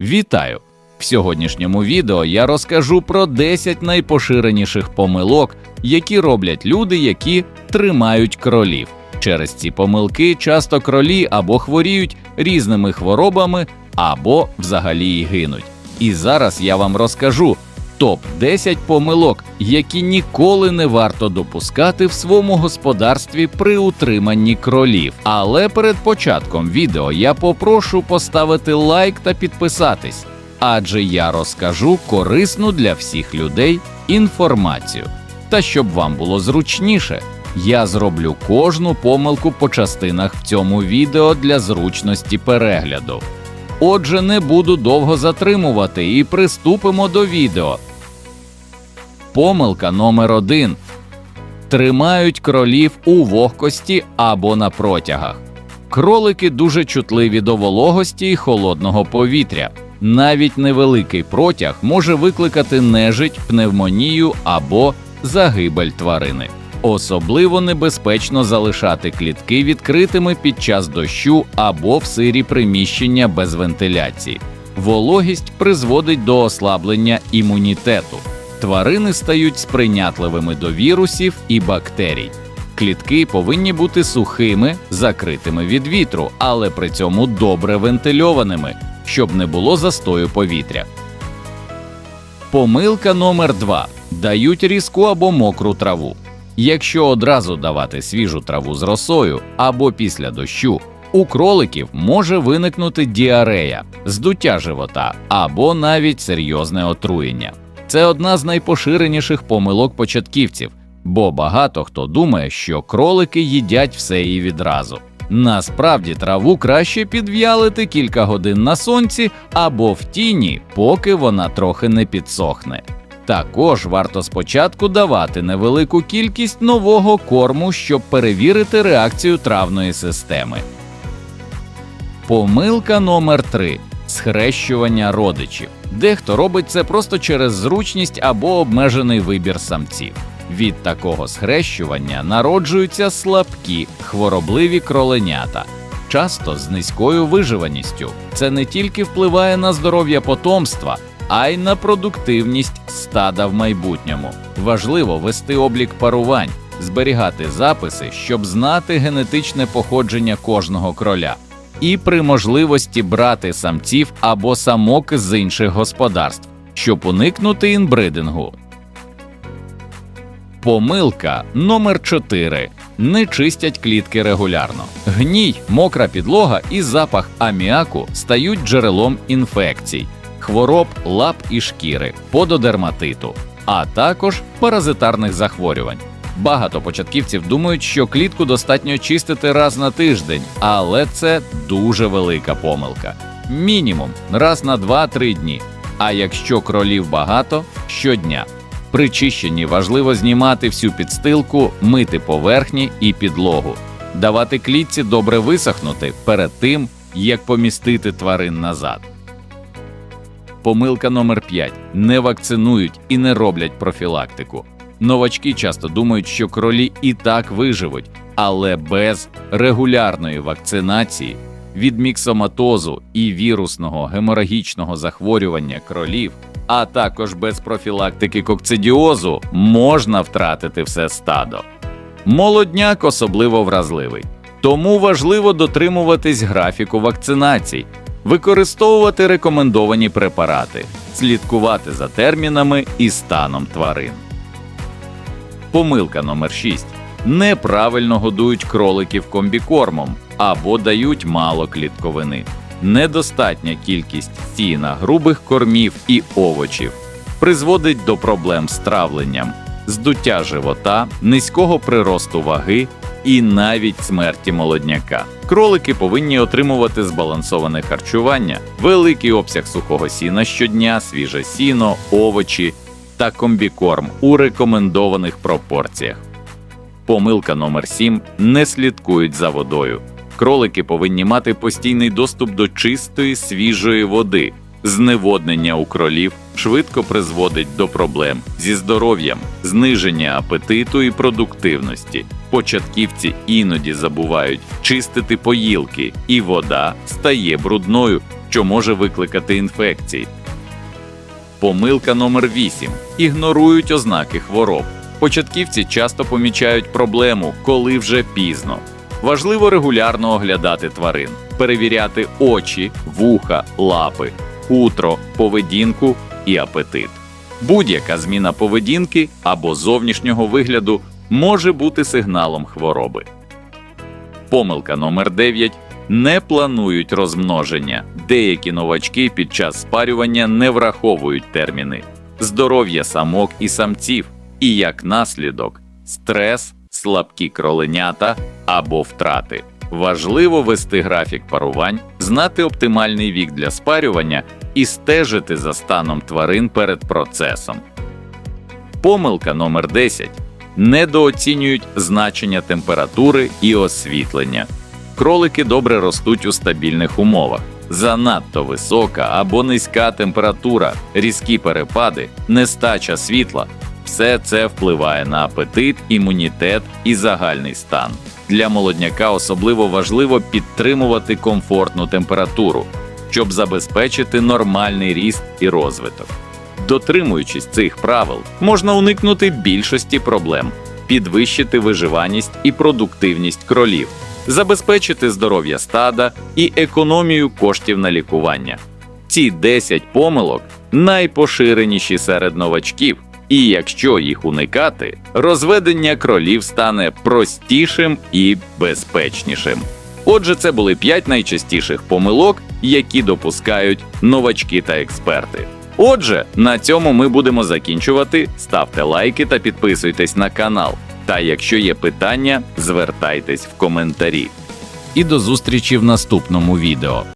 Вітаю! В сьогоднішньому відео я розкажу про 10 найпоширеніших помилок, які роблять люди, які тримають кролів. Через ці помилки часто кролі або хворіють різними хворобами, або взагалі й гинуть. І зараз я вам розкажу топ 10 помилок, які ніколи не варто допускати в своєму господарстві при утриманні кролів. Але перед початком відео я попрошу поставити лайк та підписатись, адже я розкажу корисну для всіх людей інформацію. Та щоб вам було зручніше, я зроблю кожну помилку по частинах в цьому відео для зручності перегляду. Отже, не буду довго затримувати і приступимо до відео. Помилка номер один. Тримають кролів у вогкості або на протягах. Кролики дуже чутливі до вологості і холодного повітря. Навіть невеликий протяг може викликати нежить, пневмонію або загибель тварини. Особливо небезпечно залишати клітки відкритими під час дощу або в сирі приміщення без вентиляції. Вологість призводить до ослаблення імунітету. Тварини стають сприйнятливими до вірусів і бактерій. Клітки повинні бути сухими, закритими від вітру, але при цьому добре вентильованими, щоб не було застою повітря. Помилка номер 2 дають різку або мокру траву. Якщо одразу давати свіжу траву з росою або після дощу, у кроликів може виникнути діарея, здуття живота або навіть серйозне отруєння. Це одна з найпоширеніших помилок початківців, бо багато хто думає, що кролики їдять все і відразу. Насправді траву краще підв'ялити кілька годин на сонці або в тіні, поки вона трохи не підсохне. Також варто спочатку давати невелику кількість нового корму, щоб перевірити реакцію травної системи. Помилка номер 3 схрещування родичів. Дехто робить це просто через зручність або обмежений вибір самців. Від такого схрещування народжуються слабкі, хворобливі кроленята, часто з низькою виживаністю. Це не тільки впливає на здоров'я потомства, а й на продуктивність стада в майбутньому. Важливо вести облік парувань, зберігати записи, щоб знати генетичне походження кожного кроля і при можливості брати самців або самок з інших господарств, щоб уникнути інбридингу. Помилка номер 4 не чистять клітки регулярно. Гній, мокра підлога і запах аміаку стають джерелом інфекцій, хвороб лап і шкіри, пододерматиту, а також паразитарних захворювань. Багато початківців думають, що клітку достатньо чистити раз на тиждень, але це дуже велика помилка. Мінімум раз на 2-3 дні. А якщо кролів багато щодня. При чищенні важливо знімати всю підстилку, мити поверхні і підлогу, давати клітці добре висохнути перед тим, як помістити тварин назад. Помилка номер 5. не вакцинують і не роблять профілактику. Новачки часто думають, що кролі і так виживуть, але без регулярної вакцинації від міксоматозу і вірусного геморагічного захворювання кролів, а також без профілактики кокцидіозу можна втратити все стадо. Молодняк особливо вразливий, тому важливо дотримуватись графіку вакцинацій, використовувати рекомендовані препарати, слідкувати за термінами і станом тварин. Помилка номер 6. Неправильно годують кроликів комбікормом або дають мало клітковини. Недостатня кількість сіна, грубих кормів і овочів призводить до проблем з травленням, здуття живота, низького приросту ваги і навіть смерті молодняка. Кролики повинні отримувати збалансоване харчування, великий обсяг сухого сіна щодня, свіже сіно, овочі та комбікорм у рекомендованих пропорціях. Помилка номер 7 не слідкують за водою. Кролики повинні мати постійний доступ до чистої свіжої води. Зневоднення у кролів швидко призводить до проблем зі здоров'ям, зниження апетиту і продуктивності. Початківці іноді забувають чистити поїлки, і вода стає брудною, що може викликати інфекції. Помилка номер 8. Ігнорують ознаки хвороб. Початківці часто помічають проблему, коли вже пізно. Важливо регулярно оглядати тварин, перевіряти очі, вуха, лапи, хутро, поведінку і апетит. Будь-яка зміна поведінки або зовнішнього вигляду може бути сигналом хвороби. Помилка номер 9. Не планують розмноження. Деякі новачки під час спарювання не враховують терміни здоров'я самок і самців, і як наслідок стрес, слабкі кроленята або втрати. Важливо вести графік парувань, знати оптимальний вік для спарювання і стежити за станом тварин перед процесом. Помилка номер 10. Недооцінюють значення температури і освітлення. Кролики добре ростуть у стабільних умовах. Занадто висока або низька температура, різкі перепади, нестача світла все це впливає на апетит, імунітет і загальний стан. Для молодняка особливо важливо підтримувати комфортну температуру, щоб забезпечити нормальний ріст і розвиток. Дотримуючись цих правил, можна уникнути більшості проблем, підвищити виживаність і продуктивність кролів, забезпечити здоров'я стада і економію коштів на лікування. Ці 10 помилок найпоширеніші серед новачків, і якщо їх уникати, розведення кролів стане простішим і безпечнішим. Отже, це були 5 найчастіших помилок, які допускають новачки та експерти. Отже, на цьому ми будемо закінчувати. Ставте лайки та підписуйтесь на канал. Та якщо є питання, звертайтесь в коментарі. І до зустрічі в наступному відео.